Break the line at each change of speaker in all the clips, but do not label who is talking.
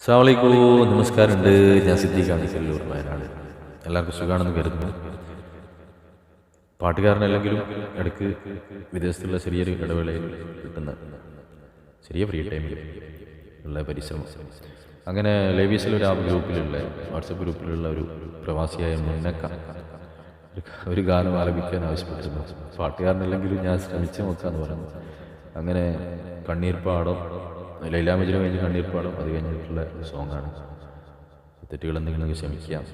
അസ്സാമലൈക്കും നമസ്കാരമുണ്ട്. ഞാൻ സിദ്ദീഖാണ് കല്ലൂർ വയനാട് എല്ലാവർക്കും സുഖമാണെന്ന് കരുതുന്നു. പാട്ടുകാരനല്ലെങ്കിലും ഇടയ്ക്ക് വിദേശത്തുള്ള ചെറിയൊരു ഇടവേളയിൽ കിട്ടുന്ന ചെറിയ ഫ്രീ ടൈമിൽ ഉള്ള പരിശ്രമം. അങ്ങനെ ലേബീസിലെ ഒരു ആ ഗ്രൂപ്പിലുള്ള വാട്സപ്പ് ഗ്രൂപ്പിലുള്ള ഒരു പ്രവാസിയായ മുന്നക്ക ഒരു ഗാനം ആലപിക്കാൻ ആവശ്യപ്പെട്ടിരുന്നു. പാട്ടുകാരനല്ലെങ്കിലും ഞാൻ ശ്രമിച്ചു നോക്കാന്ന് പറഞ്ഞു. അങ്ങനെ കണ്ണീർപ്പാടം ലൈലാമജിന് കഴിഞ്ഞ് കണ്ണീർപ്പാടും അത് കഴിഞ്ഞിട്ടുള്ള സോങ്ങാണ്. തെറ്റുകൾ എന്തെങ്കിലും ക്ഷമിക്കാം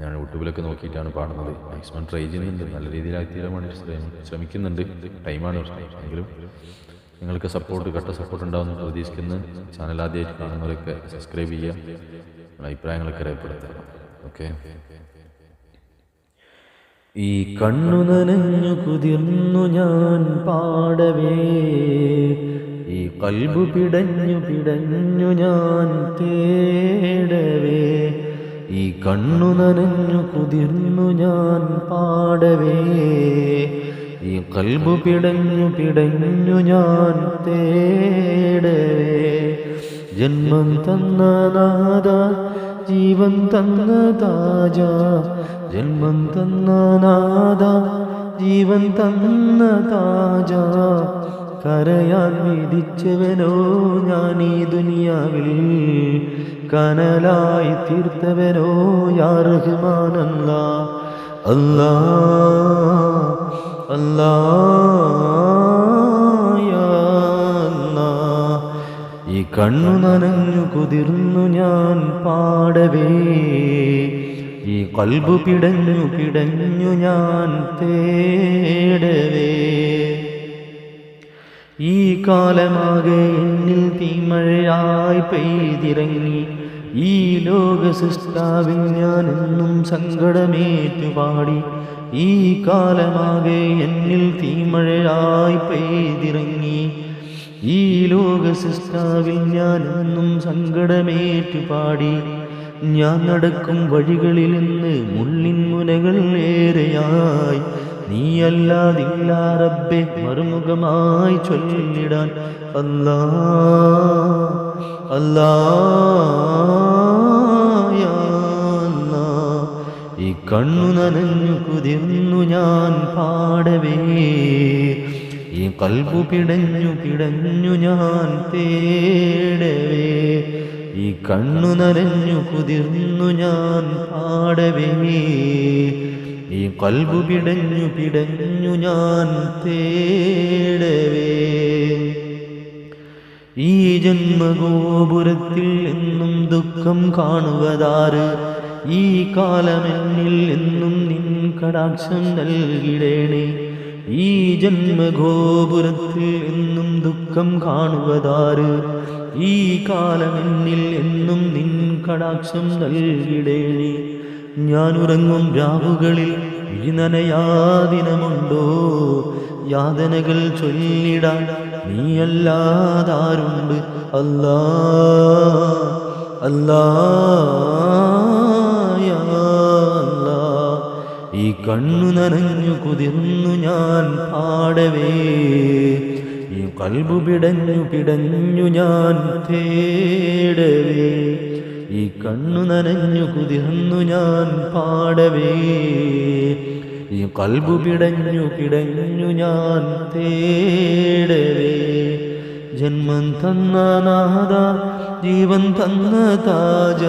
ഞാൻ യൂട്യൂബിലൊക്കെ നോക്കിയിട്ടാണ് പാടുന്നത്. മാക്സിമം ട്രൈ ചെയ്യുന്നുണ്ട്. നല്ല രീതിയിലാക്കി തീരാൻ വേണ്ടി ശ്രമിക്കുന്നുണ്ട്. ടൈമാണ് എങ്കിലും നിങ്ങൾക്ക് സപ്പോർട്ട് കട്ട സപ്പോർട്ട് ഉണ്ടാവുമെന്ന് പ്രതീക്ഷിക്കുന്നു. ചാനൽ ആദ്യമായിട്ട് കാണുന്നവരൊക്കെ സബ്സ്ക്രൈബ് ചെയ്യുക. അഭിപ്രായങ്ങളൊക്കെ രേഖപ്പെടുത്തുക. ഓക്കെ ഈ കണ്ണു നനഞ്ഞു കുതിർന്നു ഞാൻ പാടവേ. ഈ കൽബ് പിടഞ്ഞു പിടഞ്ഞു ഞാൻ തേടവേ. ഈ കണ്ണു നനഞ്ഞു കുതിർന്നു ഞാൻ പാടവേ. ഈ കൽബ് പിടഞ്ഞു പിടഞ്ഞു ഞാൻ തേടവേ. ജന്മം തന്ന നാദ ജീവൻ തന്ന താജ. ജന്മം തന്ന നാദ ജീവൻ തന്ന താജ. കരയാൻ വിധിച്ചവനോ ഞാൻ ഈ ദുനിയാവിൽ കനലായി തീർത്തവനോ യാ റഹ്മാനല്ല അല്ലാ. അല്ലാ ഈ കണ്ണു നനഞ്ഞു കുതിർന്നു ഞാൻ പാടവേ. ഈ കൽബു പിടഞ്ഞു പിടഞ്ഞു ഞാൻ തേടവേ. കാലമാകെ തീമഴയായി പെയ്തിറങ്ങി. ഈ ലോക സൃഷ്ടാവിൽ ഞാൻ എന്നും സങ്കടമേറ്റുപാടി. ഈ കാലമാകെ എന്നിൽ തീമഴയായി പെയ്തിറങ്ങി. ഈ ലോക സൃഷ്ടാവിൽ ഞാൻ എന്നും സങ്കടമേറ്റുപാടി. ഞാൻ നടക്കും വഴികളിൽ നിന്ന് മുള്ളിൻ മുനകൾ ഏറെയായി. നീയല്ലാതില്ല റബ്ബെ മറുമുഖമായി ചൊല്ലിടാൻ അല്ലാ അല്ലാ ഈ കണ്ണു നനഞ്ഞു കുതിർന്നു ഞാൻ പാടവേ ഈ കൽബു പിടഞ്ഞു പിടഞ്ഞു ഞാൻ തേടവേ ഈ കണ്ണു നനഞ്ഞു കുതിർന്നു ഞാൻ പാടവേ. ഈ കൽബു പിടഞ്ഞു പിടഞ്ഞു ഞാൻ തേടവേ. ഈ ജന്മഗോപുരത്തിൽ എന്നും ദുഃഖം കാണുവതാറ് ഈ കാലമെന്നിൽ എന്നും നിൻ കടാക്ഷം നൽകിടേണേ. ഈ ജന്മഗോപുരത്തിൽ എന്നും ദുഃഖം കാണുവതാറ് ഈ കാലമെന്നിൽ എന്നും നിൻ കടാക്ഷം നൽകിടേണേ. ഞാൻ ഉറങ്ങും രാവുകളിൽ വിഴിനനയാദിനമുണ്ടോ യാതനകൾ ചൊല്ലിടാൻ നീയല്ലാതാരുണ്ട്. അല്ലാ അല്ലാ. ഈ കണ്ണു നനഞ്ഞു കുതിർന്നു ഞാൻ പാടവേ. ഈ കൽബു പിടഞ്ഞു പിടഞ്ഞു ഞാൻ തേടവേ. ഈ കണ്ണു നനഞ്ഞു കുതിർന്നു ഞാൻ പാടവേ. ഈ കൽബു പിടഞ്ഞു പിടഞ്ഞു ഞാൻ തേടവേ. ജന്മം തന്ന നാദ ജീവൻ തന്ന താജ.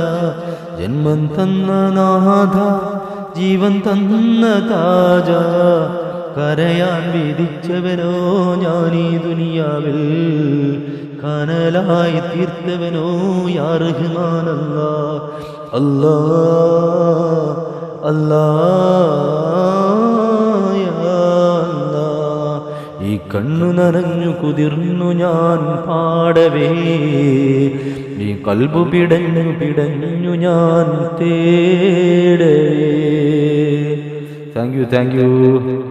ജന്മം തന്ന നാഥ ജീവൻ തന്ന താജ. കരയാൻ വിധിച്ചവരോ ഞാൻ ഈ ദുനിയാവിൽ? കനലായി തീർത്തവനോ യാ അല്ല. അല്ലാ. ഈ കണ്ണു നനഞ്ഞു കുതിർന്നു ഞാൻ പാടവേ. ഈ കൽബു പിടഞ്ഞു പിടഞ്ഞു ഞാൻ തേടേ താങ്ക് യു താങ്ക് യു